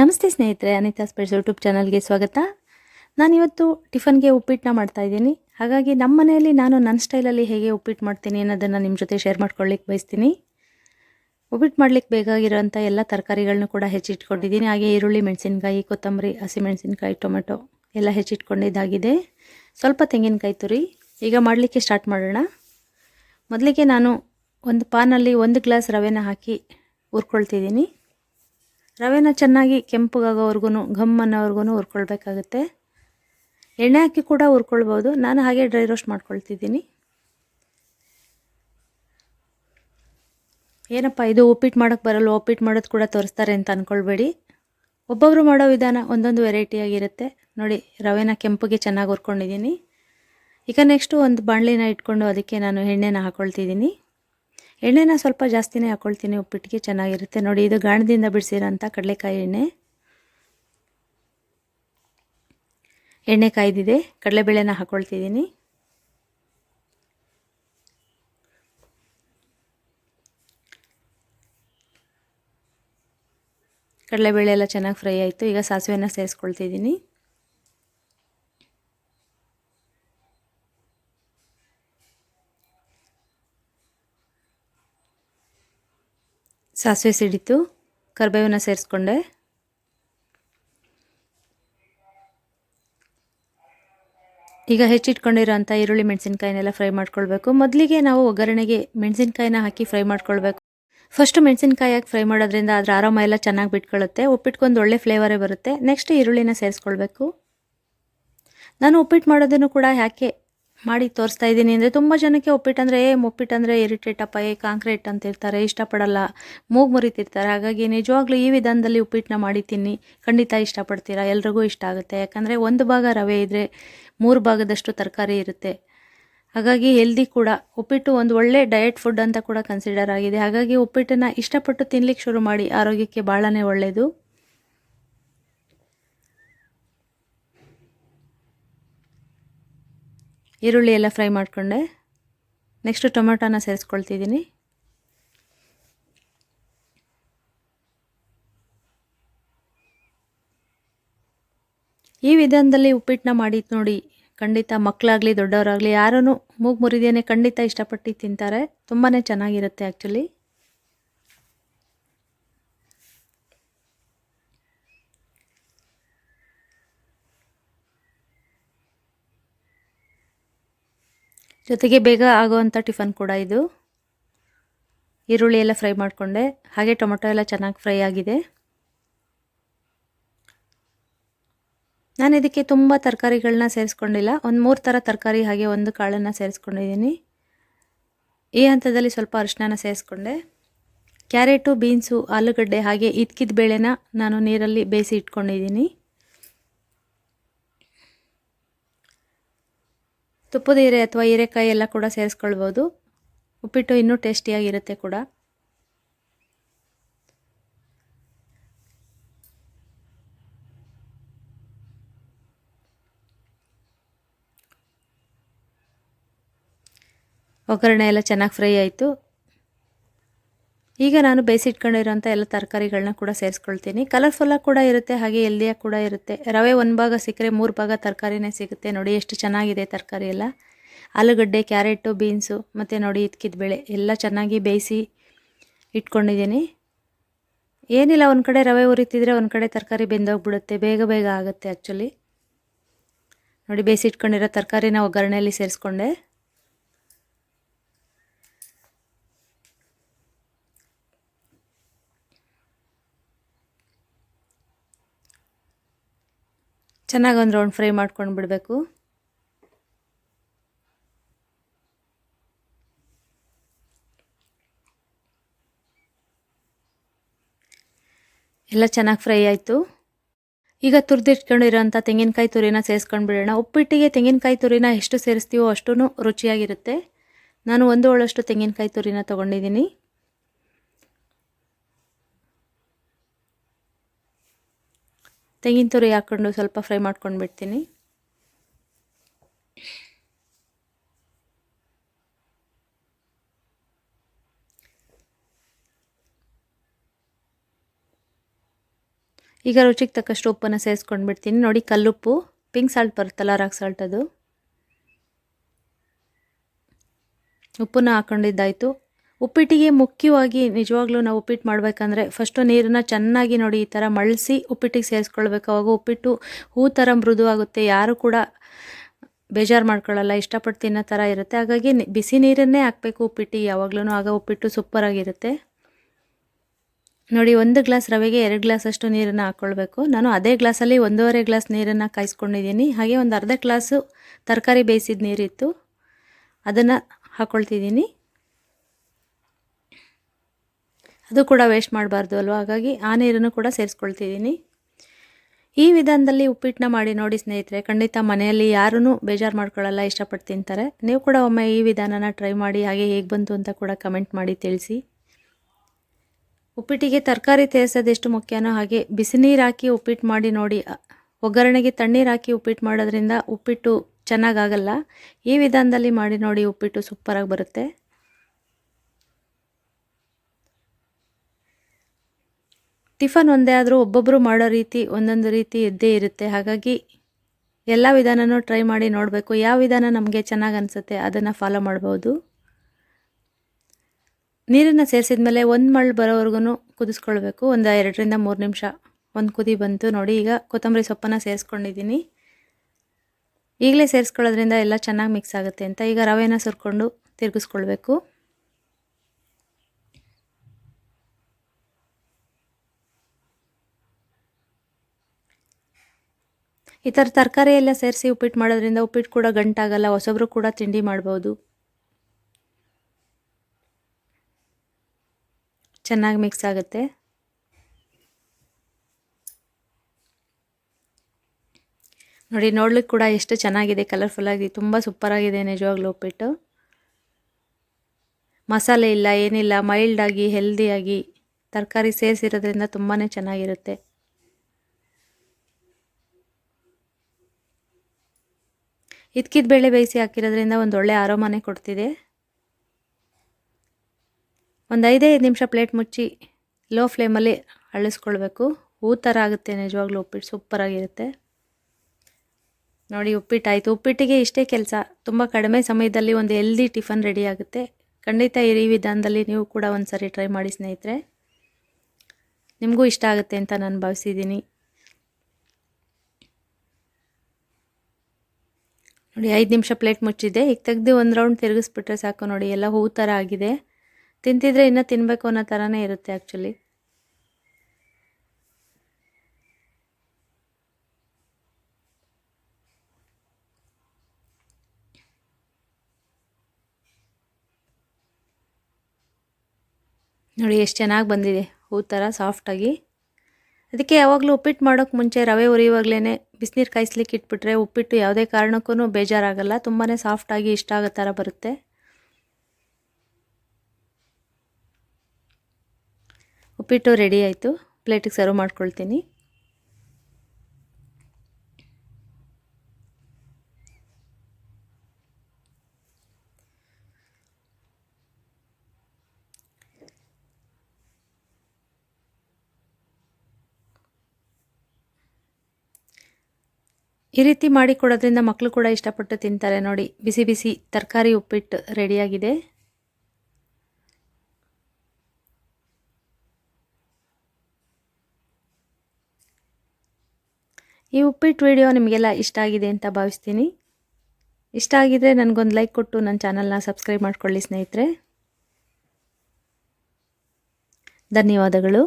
ನಮಸ್ತೆ ಸ್ನೇಹಿತರೆ, Anita special YouTube ಚಾನಲ್ಗೆ ಸ್ವಾಗತ. ನಾನಿವತ್ತು ಟಿಫನ್ಗೆ ಉಪ್ಪಿಟ್ಟನ್ನ ಮಾಡ್ತಾ ಇದ್ದೀನಿ. ಹಾಗಾಗಿ ನಮ್ಮ ಮನೆಯಲ್ಲಿ ನಾನು ನನ್ನ ಸ್ಟೈಲಲ್ಲಿ ಹೇಗೆ ಉಪ್ಪಿಟ್ಟು ಮಾಡ್ತೀನಿ ಅನ್ನೋದನ್ನು ನಿಮ್ಮ ಜೊತೆ ಶೇರ್ ಮಾಡ್ಕೊಳ್ಳಿಕ್ಕೆ ಬಯಸ್ತೀನಿ. ಉಪ್ಪಿಟ್ಟು ಮಾಡ್ಲಿಕ್ಕೆ ಬೇಕಾಗಿರೋಂಥ ಎಲ್ಲ ತರಕಾರಿಗಳನ್ನು ಕೂಡ ಹೆಚ್ಚಿಟ್ಕೊಂಡಿದ್ದೀನಿ. ಹಾಗೆ ಈರುಳ್ಳಿ, ಮೆಣಸಿನ್ಕಾಯಿ, ಕೊತ್ತಂಬರಿ ಹಸಿಮೆಣಸಿನ್ಕಾಯಿ ಟೊಮೆಟೊ ಎಲ್ಲ ಹೆಚ್ಚಿಟ್ಕೊಂಡಿದ್ದಾಗಿದೆ. ಸ್ವಲ್ಪ ತೆಂಗಿನಕಾಯಿ ತುರಿ. ಈಗ ಮಾಡಲಿಕ್ಕೆ ಸ್ಟಾರ್ಟ್ ಮಾಡೋಣ. ಮೊದಲಿಗೆ ನಾನು ಒಂದು ಪಾನಲ್ಲಿ ಒಂದು ಗ್ಲಾಸ್ ರವೆನ ಹಾಕಿ ಹುರ್ಕೊಳ್ತಿದ್ದೀನಿ. ರವೆನ ಚೆನ್ನಾಗಿ ಕೆಂಪಗಾಗೋವರೆಗೂ ಘಮ್ ಅನ್ನೋವರೆಗೂ ಹುರ್ಕೊಳ್ಬೇಕಾಗುತ್ತೆ. ಎಣ್ಣೆ ಹಾಕಿ ಕೂಡ ಹುರ್ಕೊಳ್ಬೋದು. ನಾನು ಹಾಗೆ ಡ್ರೈ ರೋಸ್ಟ್ ಮಾಡ್ಕೊಳ್ತಿದ್ದೀನಿ. ಏನಪ್ಪ, ಇದು ಉಪ್ಪಿಟ್ಟು ಮಾಡೋಕ್ಕೆ ಬರಲ್ಲ ಉಪ್ಪಿಟ್ಟು ಮಾಡೋದು ಕೂಡ ತೋರಿಸ್ತಾರೆ ಅಂತ ಅಂದ್ಕೊಳ್ಬೇಡಿ ಒಬ್ಬೊಬ್ಬರು ಮಾಡೋ ವಿಧಾನ ಒಂದೊಂದು ವೆರೈಟಿಯಾಗಿರುತ್ತೆ ನೋಡಿ, ರವೆನ ಕೆಂಪಗೆ ಚೆನ್ನಾಗಿ ಹುರ್ಕೊಂಡಿದ್ದೀನಿ. ಈಗ ನೆಕ್ಸ್ಟು ಒಂದು ಬಾಣಲಿನ ಇಟ್ಕೊಂಡು ಅದಕ್ಕೆ ನಾನು ಎಣ್ಣೆನ ಹಾಕ್ಕೊಳ್ತಿದ್ದೀನಿ ಎಣ್ಣೆನ ಸ್ವಲ್ಪ ಜಾಸ್ತಿನೇ ಹಾಕ್ಕೊಳ್ತೀನಿ ಉಪ್ಪಿಟ್ಟಿಗೆ ಚೆನ್ನಾಗಿರುತ್ತೆ. ನೋಡಿ, ಇದು ಗಾಣದಿಂದ ಬಿಡಿಸಿರೋಂಥ ಕಡಲೆಕಾಯಿ ಎಣ್ಣೆ. ಎಣ್ಣೆ ಕಾಯ್ದಿದೆ, ಕಡಲೆಬೇಳೆನ ಹಾಕ್ಕೊಳ್ತಿದ್ದೀನಿ ಕಡಲೆಬೇಳೆ ಎಲ್ಲ ಚೆನ್ನಾಗಿ ಫ್ರೈ ಆಯಿತು, ಈಗ ಸಾಸಿವೆನ ಸೇರಿಸ್ಕೊಳ್ತಿದ್ದೀನಿ. ಸಾಸಿವೆ ಸಿಡಿತು ಕರಿಬೇವನ್ನ ಸೇರಿಸ್ಕೊಂಡೆ. ಈಗ ಹೆಚ್ಚಿಟ್ಕೊಂಡಿರೋಂಥ ಈರುಳ್ಳಿ ಮೆಣಸಿನ್ಕಾಯಿನೆಲ್ಲ ಫ್ರೈ ಮಾಡ್ಕೊಳ್ಬೇಕು. ಮೊದಲಿಗೆ ನಾವು ಒಗ್ಗರಣೆಗೆ ಮೆಣಸಿನ್ಕಾಯಿನ ಹಾಕಿ ಫ್ರೈ ಮಾಡ್ಕೊಳ್ಬೇಕು. ಫಸ್ಟ್ ಮೆಣಸಿನ್ಕಾಯಿ ಹಾಕಿ ಫ್ರೈ ಮಾಡೋದ್ರಿಂದ ಅದರ ಆರಾಮ ಎಲ್ಲ ಚೆನ್ನಾಗಿ ಬಿಟ್ಕೊಳ್ಳುತ್ತೆ ಉಪ್ಪಿಟ್ಕೊಂದು ಒಳ್ಳೆ ಫ್ಲೇವರೇ ಬರುತ್ತೆ. ನೆಕ್ಸ್ಟ್ ಈರುಳ್ಳಿನ ಸೇರಿಸ್ಕೊಳ್ಬೇಕು. ನಾನು ಉಪ್ಪಿಟ್ಟು ಮಾಡೋದನ್ನು ಕೂಡ ಯಾಕೆ ಮಾಡಿ ತೋರಿಸ್ತಾ ಇದ್ದೀನಿ. ಅಂದರೆ ತುಂಬ ಜನಕ್ಕೆ ಒಪ್ಪಿಟ್ಟು ಅಂದರೆ, ಏ ಉಪ್ಪಿಟ್ಟು ಅಂದರೆ ಇರಿಟೇಟ್ ಅಪ್ಪ, ಏ ಕಾಂಕ್ರೀಟ್ ಅಂತ ಇರ್ತಾರೆ ಇಷ್ಟಪಡಲ್ಲ. ಮೂಗು ಮುರಿತಿರ್ತಾರೆ. ಹಾಗಾಗಿ ನಿಜವಾಗ್ಲೂ ಈ ವಿಧಾನದಲ್ಲಿ ಉಪ್ಪಿಟ್ಟನ್ನ ಮಾಡಿ ತಿನ್ನಿ ಖಂಡಿತ ಇಷ್ಟಪಡ್ತೀರಾ? ಎಲ್ರಿಗೂ ಇಷ್ಟ ಆಗುತ್ತೆ. ಯಾಕಂದರೆ ಒಂದು ಭಾಗ ರವೆ ಇದ್ದರೆ ಮೂರು ಭಾಗದಷ್ಟು ತರಕಾರಿ ಇರುತ್ತೆ. ಹಾಗಾಗಿ ಹೆಲ್ದಿ ಕೂಡ. ಉಪ್ಪಿಟ್ಟು ಒಂದು ಒಳ್ಳೆ ಡಯಟ್ ಫುಡ್ ಅಂತ ಕೂಡ ಕನ್ಸಿಡರ್ ಆಗಿದೆ. ಹಾಗಾಗಿ ಉಪ್ಪಿಟ್ಟನ್ನು ಇಷ್ಟಪಟ್ಟು ತಿನ್ಲಿಕ್ಕೆ ಶುರು ಮಾಡಿ. ಆರೋಗ್ಯಕ್ಕೆ ಭಾಳನೇ ಒಳ್ಳೆಯದು ಈರುಳ್ಳಿ ಎಲ್ಲ ಫ್ರೈ ಮಾಡಿಕೊಂಡೆ. ನೆಕ್ಸ್ಟು ಟೊಮೆಟೊನ ಸೇರಿಸ್ಕೊಳ್ತಿದ್ದೀನಿ. ಈ ವಿಧಾನದಲ್ಲಿ ಉಪ್ಪಿಟ್ಟನ್ನ ಮಾಡಿದ್ದು ನೋಡಿ ಖಂಡಿತ ಮಕ್ಕಳಾಗಲಿ ದೊಡ್ಡವರಾಗಲಿ ಯಾರೂ ಮೂಗು ಮುರಿದೇನೆ ಖಂಡಿತ ಇಷ್ಟಪಟ್ಟು ತಿಂತಾರೆ. ತುಂಬಾ ಚೆನ್ನಾಗಿರುತ್ತೆ ಆ್ಯಕ್ಚುಲಿ ಜೊತೆಗೆ ಬೇಗ ಆಗುವಂಥ ಟಿಫನ್ ಕೂಡ ಇದು. ಈರುಳ್ಳಿ ಎಲ್ಲ ಫ್ರೈ ಮಾಡಿಕೊಂಡೆ. ಹಾಗೆ ಟೊಮೆಟೊ ಎಲ್ಲ ಚೆನ್ನಾಗಿ ಫ್ರೈ ಆಗಿದೆ. ನಾನು ಇದಕ್ಕೆ ತುಂಬ ತರಕಾರಿಗಳನ್ನ ಸೇರಿಸ್ಕೊಂಡಿಲ್ಲ. ಒಂದು ಮೂರು ಥರ ತರಕಾರಿ ಹಾಗೆ ಒಂದು ಕಾಳನ್ನು ಸೇರಿಸ್ಕೊಂಡಿದ್ದೀನಿ. ಈ ಹಂತದಲ್ಲಿ ಸ್ವಲ್ಪ ಅರಿಶಿನ ಸೇರಿಸ್ಕೊಂಡೆ. ಕ್ಯಾರೆಟು, ಬೀನ್ಸು, ಆಲೂಗಡ್ಡೆ ಹಾಗೆ ಇದ್ಕಿದ ಬೇಳೆನ ನಾನು ನೀರಲ್ಲಿ ಬೇಯಿಸಿ ಇಟ್ಕೊಂಡಿದ್ದೀನಿ. ತುಪ್ಪದ ಹೀರೆ ಅಥವಾ ಹೀರೆಕಾಯಿ ಎಲ್ಲ ಕೂಡ ಸೇರಿಸ್ಕೊಳ್ಬೋದು. ಉಪ್ಪಿಟ್ಟು ಇನ್ನೂ ಟೇಸ್ಟಿಯಾಗಿರುತ್ತೆ ಕೂಡ. ಒಗ್ಗರಣೆ ಎಲ್ಲ ಚೆನ್ನಾಗಿ ಫ್ರೈ ಆಯಿತು. ಈಗ ನಾನು ಬೇಯಿಸಿಟ್ಕೊಂಡಿರೋಂಥ ಎಲ್ಲ ತರಕಾರಿಗಳನ್ನ ಕೂಡ ಸೇರಿಸ್ಕೊಳ್ತೀನಿ. ಕಲರ್ಫುಲ್ಲಾಗಿ ಕೂಡ ಇರುತ್ತೆ, ಹಾಗೆ ಎಲ್ದಿಯಾಗಿ ಕೂಡ ಇರುತ್ತೆ. ರವೆ ಒಂದು ಭಾಗ ಸಿಕ್ಕರೆ ಮೂರು ಭಾಗ ತರಕಾರಿನೇ ಸಿಗುತ್ತೆ. ನೋಡಿ ಎಷ್ಟು ಚೆನ್ನಾಗಿದೆ ತರಕಾರಿ ಎಲ್ಲ. ಆಲೂಗಡ್ಡೆ, ಕ್ಯಾರೆಟು, ಬೀನ್ಸು, ಮತ್ತು ನೋಡಿ ಇದ್ಕಿದ ಬೇಳೆ ಎಲ್ಲ ಚೆನ್ನಾಗಿ ಬೇಯಿಸಿ ಇಟ್ಕೊಂಡಿದ್ದೀನಿ. ಏನಿಲ್ಲ, ಒಂದು ಕಡೆ ರವೆ ಉರಿತಿದ್ರೆ ಒಂದು ಕಡೆ ತರಕಾರಿ ಬೆಂದೋಗ್ಬಿಡುತ್ತೆ. ಬೇಗ ಬೇಗ ಆಗುತ್ತೆ ಆ್ಯಕ್ಚುಲಿ ನೋಡಿ ಬೇಯಿಸಿ ಇಟ್ಕೊಂಡಿರೋ ತರಕಾರಿನ ಒಗ್ಗರಣೆಯಲ್ಲಿ ಸೇರಿಸ್ಕೊಂಡೆ. ಚೆನ್ನಾಗಿ ಒಂದು ರೌಂಡ್ ಫ್ರೈ ಮಾಡ್ಕೊಂಡು ಬಿಡಬೇಕು. ಎಲ್ಲ ಚೆನ್ನಾಗಿ ಫ್ರೈ ಆಯಿತು. ಈಗ ತುರಿದಿಟ್ಕೊಂಡಿರೋಂಥ ತೆಂಗಿನಕಾಯಿ ತುರಿನ ಸೇರಿಸ್ಕೊಂಡು ಬಿಡೋಣ. ಉಪ್ಪಿಟ್ಟಿಗೆ ತೆಂಗಿನಕಾಯಿ ತುರಿನ ಎಷ್ಟು ಸೇರಿಸ್ತೀವೋ ಅಷ್ಟೂ ರುಚಿಯಾಗಿರುತ್ತೆ. ನಾನು ಒಂದು ಒಳಷ್ಟು ತೆಂಗಿನಕಾಯಿ ತುರಿನ ತೊಗೊಂಡಿದ್ದೀನಿ. ತೆಂಗಿನ ತುರಿ ಹಾಕ್ಕೊಂಡು ಸ್ವಲ್ಪ ಫ್ರೈ ಮಾಡ್ಕೊಂಡು ಬಿಡ್ತೀನಿ. ಈಗ ರುಚಿಗೆ ತಕ್ಕಷ್ಟು ಉಪ್ಪನ್ನು ಸೇರಿಸ್ಕೊಂಡು ಬಿಡ್ತೀನಿ. ನೋಡಿ ಕಲ್ಲುಪ್ಪು ಪಿಂಕ್ ಸಾಲ್ಟ್ ಬರುತ್ತಲ್ಲ ರಾಕ್ ಸಾಲ್ಟ್ ಅದು. ಉಪ್ಪನ್ನು ಹಾಕೊಂಡಿದ್ದಾಯಿತು. ಉಪ್ಪಿಟ್ಟಿಗೆ ಮುಖ್ಯವಾಗಿ ನಿಜವಾಗ್ಲೂ ನಾವು ಉಪ್ಪಿಟ್ಟು ಮಾಡಬೇಕಂದ್ರೆ ಫಸ್ಟು ನೀರನ್ನು ಚೆನ್ನಾಗಿ ನೋಡಿ ಈ ಥರ ಮಳಸಿ ಉಪ್ಪಿಟ್ಟಿಗೆ ಸೇರಿಸ್ಕೊಳ್ಬೇಕು. ಅವಾಗ ಉಪ್ಪಿಟ್ಟು ಹೂ ಥರ ಮೃದು ಆಗುತ್ತೆ ಯಾರು ಕೂಡ ಬೇಜಾರು ಮಾಡ್ಕೊಳ್ಳಲ್ಲ ಇಷ್ಟಪಟ್ಟು ತಿನ್ನೋ ಥರ ಇರುತ್ತೆ. ಹಾಗಾಗಿ ಬಿಸಿ ನೀರನ್ನೇ ಹಾಕಬೇಕು ಉಪ್ಪಿಟ್ಟು. ಯಾವಾಗಲೂ ಆಗ ಉಪ್ಪಿಟ್ಟು ಸೂಪರಾಗಿರುತ್ತೆ ನೋಡಿ, ಒಂದು ಗ್ಲಾಸ್ ರವೆಗೆ ಎರಡು ಗ್ಲಾಸಷ್ಟು ನೀರನ್ನು ಹಾಕ್ಕೊಳ್ಬೇಕು ನಾನು ಅದೇ ಗ್ಲಾಸಲ್ಲಿ ಒಂದೂವರೆ ಗ್ಲಾಸ್ ನೀರನ್ನು ಕಾಯಿಸ್ಕೊಂಡಿದ್ದೀನಿ. ಹಾಗೆ ಒಂದು ಅರ್ಧ ಗ್ಲಾಸು ತರಕಾರಿ ಬೇಯಿಸಿದ ನೀರಿತ್ತು. ಅದನ್ನು ಹಾಕ್ಕೊಳ್ತಿದ್ದೀನಿ ಅದು ಕೂಡ ವೇಸ್ಟ್ ಮಾಡಬಾರ್ದು ಅಲ್ವ? ಹಾಗಾಗಿ ಆ ನೀರನ್ನು ಕೂಡ ಸೇರಿಸ್ಕೊಳ್ತಿದ್ದೀನಿ. ಈ ವಿಧಾನದಲ್ಲಿ ಉಪ್ಪಿಟ್ಟನ್ನ ಮಾಡಿ ನೋಡಿ ಸ್ನೇಹಿತರೆ, ಖಂಡಿತ ಮನೆಯಲ್ಲಿ ಯಾರೂ ಬೇಜಾರು ಮಾಡ್ಕೊಳ್ಳಲ್ಲ, ಇಷ್ಟಪಟ್ಟು ತಿಂತಾರೆ. ನೀವು ಕೂಡ ಒಮ್ಮೆ ಈ ವಿಧಾನನ ಟ್ರೈ ಮಾಡಿ, ಹಾಗೆ ಹೇಗೆ ಬಂತು ಅಂತ ಕೂಡ ಕಮೆಂಟ್ ಮಾಡಿ ತಿಳಿಸಿ. ಉಪ್ಪಿಟ್ಟಿಗೆ ತರಕಾರಿ ಎಷ್ಟು ಮುಖ್ಯನೋ ಹಾಗೆ ಬಿಸಿ ನೀರು ಹಾಕಿ ಉಪ್ಪಿಟ್ಟು ಮಾಡಿ ನೋಡಿ ಒಗ್ಗರಣೆಗೆ ತಣ್ಣೀರು ಹಾಕಿ ಉಪ್ಪಿಟ್ಟು ಮಾಡೋದ್ರಿಂದ ಉಪ್ಪಿಟ್ಟು ಚೆನ್ನಾಗಾಗಲ್ಲ ಈ ವಿಧಾನದಲ್ಲಿ ಮಾಡಿ ನೋಡಿ ಉಪ್ಪಿಟ್ಟು ಸೂಪರಾಗಿ ಬರುತ್ತೆ. ಟಿಫನ್ ಒಂದೇ ಆದರೂ ಒಬ್ಬೊಬ್ಬರು ಮಾಡೋ ರೀತಿ, ಒಂದೊಂದು ರೀತಿ ಇದ್ದೇ ಇರುತ್ತೆ. ಹಾಗಾಗಿ ಎಲ್ಲ ವಿಧಾನನೂ ಟ್ರೈ ಮಾಡಿ ನೋಡಬೇಕು. ಯಾವ ವಿಧಾನ ನಮಗೆ ಚೆನ್ನಾಗಿ ಅನಿಸುತ್ತೆ ಅದನ್ನು ಫಾಲೋ ಮಾಡ್ಬೋದು. ನೀರನ್ನು ಸೇರಿಸಿದ ಮೇಲೆ ಒಂದು ಮಳ್ಳು ಬರೋವರೆಗೂ ಕುದಿಸ್ಕೊಳ್ಬೇಕು. ಒಂದು ಎರಡರಿಂದ ಮೂರು ನಿಮಿಷ ಒಂದು ಕುದಿ ಬಂತು ನೋಡಿ. ಈಗ ಕೊತ್ತಂಬರಿ ಸೊಪ್ಪನ್ನು ಸೇರಿಸ್ಕೊಂಡಿದ್ದೀನಿ ಈಗಲೇ ಸೇರಿಸ್ಕೊಳ್ಳೋದ್ರಿಂದ ಎಲ್ಲ ಚೆನ್ನಾಗಿ ಮಿಕ್ಸ್ ಆಗುತ್ತೆ ಅಂತ ಈಗ ರವೆನ ಸುರ್ಕೊಂಡು ತಿರುಗಿಸ್ಕೊಳ್ಬೇಕು. ಈ ಥರ ತರಕಾರಿ ಎಲ್ಲ ಸೇರಿಸಿ ಉಪ್ಪಿಟ್ಟು ಮಾಡೋದ್ರಿಂದ ಉಪ್ಪಿಟ್ಟು ಕೂಡ ಗಂಟಾಗಲ್ಲ, ಹೊಸಬ್ರು ಕೂಡ ತಿಂಡಿ ಮಾಡ್ಬೋದು. ಚೆನ್ನಾಗಿ ಮಿಕ್ಸ್ ಆಗುತ್ತೆ. ನೋಡಿ ನೋಡ್ಲಿಕ್ಕೆ ಕೂಡ ಎಷ್ಟು ಚೆನ್ನಾಗಿದೆ ಕಲರ್ಫುಲ್ಲಾಗಿ ತುಂಬ ಸೂಪರಾಗಿದೆ ನಿಜವಾಗ್ಲೂ ಉಪ್ಪಿಟ್ಟು. ಮಸಾಲೆ ಇಲ್ಲ, ಏನಿಲ್ಲ ಮೈಲ್ಡಾಗಿ ಹೆಲ್ದಿಯಾಗಿ ತರಕಾರಿ ಸೇರಿಸಿರೋದ್ರಿಂದ ತುಂಬಾ ಚೆನ್ನಾಗಿರುತ್ತೆ. ಇದ್ಕಿದ ಬೇಳೆ ಬೇಯಿಸಿ ಹಾಕಿರೋದ್ರಿಂದ ಒಂದು ಒಳ್ಳೆ ಆರೋಮನೆ ಕೊಡ್ತಿದೆ. ಒಂದು ಐದೈದು ನಿಮಿಷ ಪ್ಲೇಟ್ ಮುಚ್ಚಿ ಲೋ ಫ್ಲೇಮಲ್ಲಿ ಅಳಿಸ್ಕೊಳ್ಬೇಕು. ಹೂ ಥರ ಆಗುತ್ತೆ, ನಿಜವಾಗ್ಲೂ ಉಪ್ಪಿಟ್ಟು ಸೂಪರಾಗಿರುತ್ತೆ ನೋಡಿ, ಉಪ್ಪಿಟ್ಟಾಯಿತು. ಉಪ್ಪಿಟ್ಟಿಗೆ ಇಷ್ಟೇ ಕೆಲಸ. ತುಂಬ ಕಡಿಮೆ ಸಮಯದಲ್ಲಿ ಒಂದು ಹೆಲ್ದಿ ಟಿಫನ್ ರೆಡಿ ಆಗುತ್ತೆ. ಖಂಡಿತ ಈ ವಿಧಾನದಲ್ಲಿ ನೀವು ಕೂಡ ಒಂದು ಸರಿ ಟ್ರೈ ಮಾಡಿ ಸ್ನೇಹಿತರೆ. ನಿಮಗೂ ಇಷ್ಟ ಆಗುತ್ತೆ ಅಂತ ನಾನು ಭಾವಿಸಿದ್ದೀನಿ. ನೋಡಿ, ಐದು ನಿಮಿಷ ಪ್ಲೇಟ್ ಮುಚ್ಚಿದೆ ಈಗ ತೆಗೆದು ಒಂದು ರೌಂಡ್ ತಿರುಗಿಸ್ಬಿಟ್ರೆ ಸಾಕು ನೋಡಿ, ಎಲ್ಲ ಹೂ ಥರ ಆಗಿದೆ. ತಿಂತಿದ್ರೆ ಇನ್ನೂ ತಿನ್ನಬೇಕು ಅನ್ನೋ ಥರನೇ ಇರುತ್ತೆ ಆ್ಯಕ್ಚುಲಿ ನೋಡಿ, ಎಷ್ಟು ಚೆನ್ನಾಗಿ ಬಂದಿದೆ. ಹೂ ಥರ ಸಾಫ್ಟಾಗಿ ಅದಕ್ಕೆ ಯಾವಾಗಲೂ ಉಪ್ಪಿಟ್ಟು ಮಾಡೋಕ್ಕೆ ಮುಂಚೆ ರವೆ ಉರಿಯುವಾಗಲೇ ಬಿಸಿನೀರು ಕಾಯಿಸ್ಲಿಕ್ಕೆ ಇಟ್ಬಿಟ್ರೆ ಉಪ್ಪಿಟ್ಟು ಯಾವುದೇ ಕಾರಣಕ್ಕೂ ಬೇಜಾರಾಗಲ್ಲ. ತುಂಬಾ ಸಾಫ್ಟಾಗಿ ಇಷ್ಟ ಆಗೋ ಥರ ಬರುತ್ತೆ. ಉಪ್ಪಿಟ್ಟು ರೆಡಿ ಆಯಿತು. ಪ್ಲೇಟಿಗೆ ಸರ್ವ್ ಮಾಡ್ಕೊಳ್ತೀನಿ. ಈ ರೀತಿ ಮಾಡಿ ಕೊಡೋದ್ರಿಂದ ಮಕ್ಕಳು ಕೂಡ ಇಷ್ಟಪಟ್ಟು ತಿಂತಾರೆ ನೋಡಿ. ಬಿಸಿ ಬಿಸಿ ತರಕಾರಿ ಉಪ್ಪಿಟ್ಟು ರೆಡಿಯಾಗಿದೆ ಈ ಉಪ್ಪಿಟ್ಟು ವಿಡಿಯೋ ನಿಮಗೆಲ್ಲ ಇಷ್ಟ ಆಗಿದೆ ಅಂತ ಭಾವಿಸ್ತೀನಿ. ಇಷ್ಟ ಆಗಿದ್ರೆ ನನಗೊಂದು ಲೈಕ್ ಕೊಟ್ಟು ನನ್ನ ಚಾನಲ್ನ ಸಬ್ಸ್ಕ್ರೈಬ್ ಮಾಡ್ಕೊಳ್ಳಿ ಸ್ನೇಹಿತರೆ. ಧನ್ಯವಾದಗಳು.